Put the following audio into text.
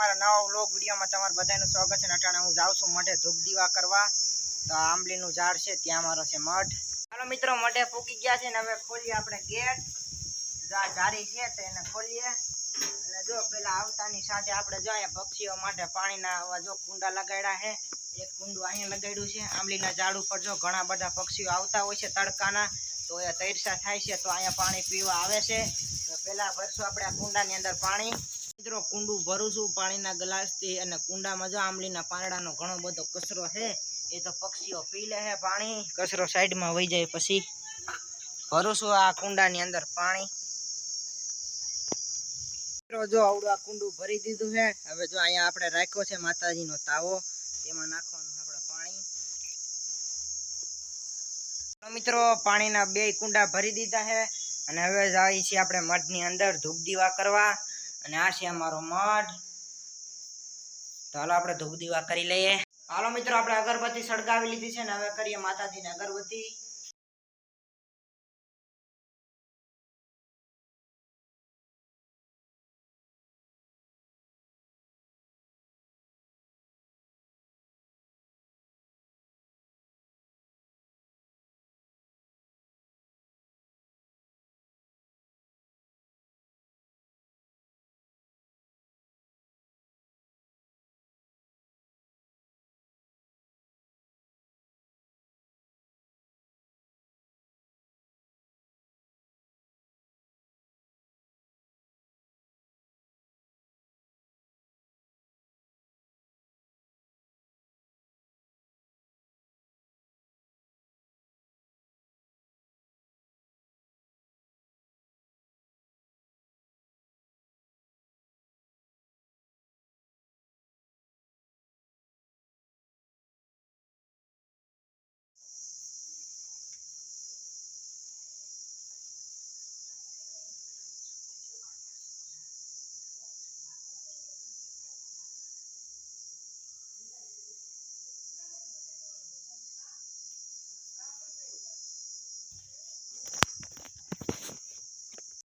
અમારા નવા વ્લોગ વિડીયોમાં તમારું બધાનું સ્વાગત છે અટાણે હું જાઉં છું મઢે ધૂપ દીવા કરવા. તો આંબલીનું ઝાડ છે, ત્યાં મારો છે મઠ ચાલો મિત્રો, મઢે પૂકી ગયા છે ને હવે ખોલીએ આપણે ગેટ. જા જારી છે તો એને ખોલીએ. અને જો પેલા આવતાની સાથે આપણે જો અહીંયા પક્ષીઓ માટે પાણીના જો કુંડા લગાડ્યા છે. એક કુંડું અહીંયા લગાડ્યું છે. આંબલીના ઝાડ ઉપર જો ઘણા બધા પક્ષીઓ આવતા હોય છે તડકાના, તો એ તૈરસા થાય છે. તો અહીંયા પાણી પીવા આવે છે. તો પેલા ભરશું આપણે આ કુંડાની અંદર પાણી. મિત્રો, કુંડું ભરું છું પાણીના ગ્લાસથી અને કુંડામાં જો આંબલીના પાંદડાનો ઘણો બધો કચરો છે. એ તો પક્ષીઓ પી લે છે પાણી. કચરો સાઈડમાં વહી જાય પછી ભરું છું આ કુંડાની અંદર પાણી. મિત્રો, જો આવડું આ કુંડું ભરી દીધું છે, હવે જો અહીંયા આપણે રાખ્યો છે માતાજીનો તાવો, તેમાં નાખવાનું આપણે પાણી. મિત્રો, પાણીના બે કુંડા ભરી દીધા છે, અને હવે જાય છીએ આપણે મઠની અંદર ધૂપ દીવા કરવા. અને આ છે અમારો મઠ તો હાલો આપણે ધૂપ દીવા કરી લઈએ. હાલો મિત્રો, આપણે અગરબત્તી સળગાવી લીધી છે ને હવે કરીએ માતાજીને અગરબત્તી.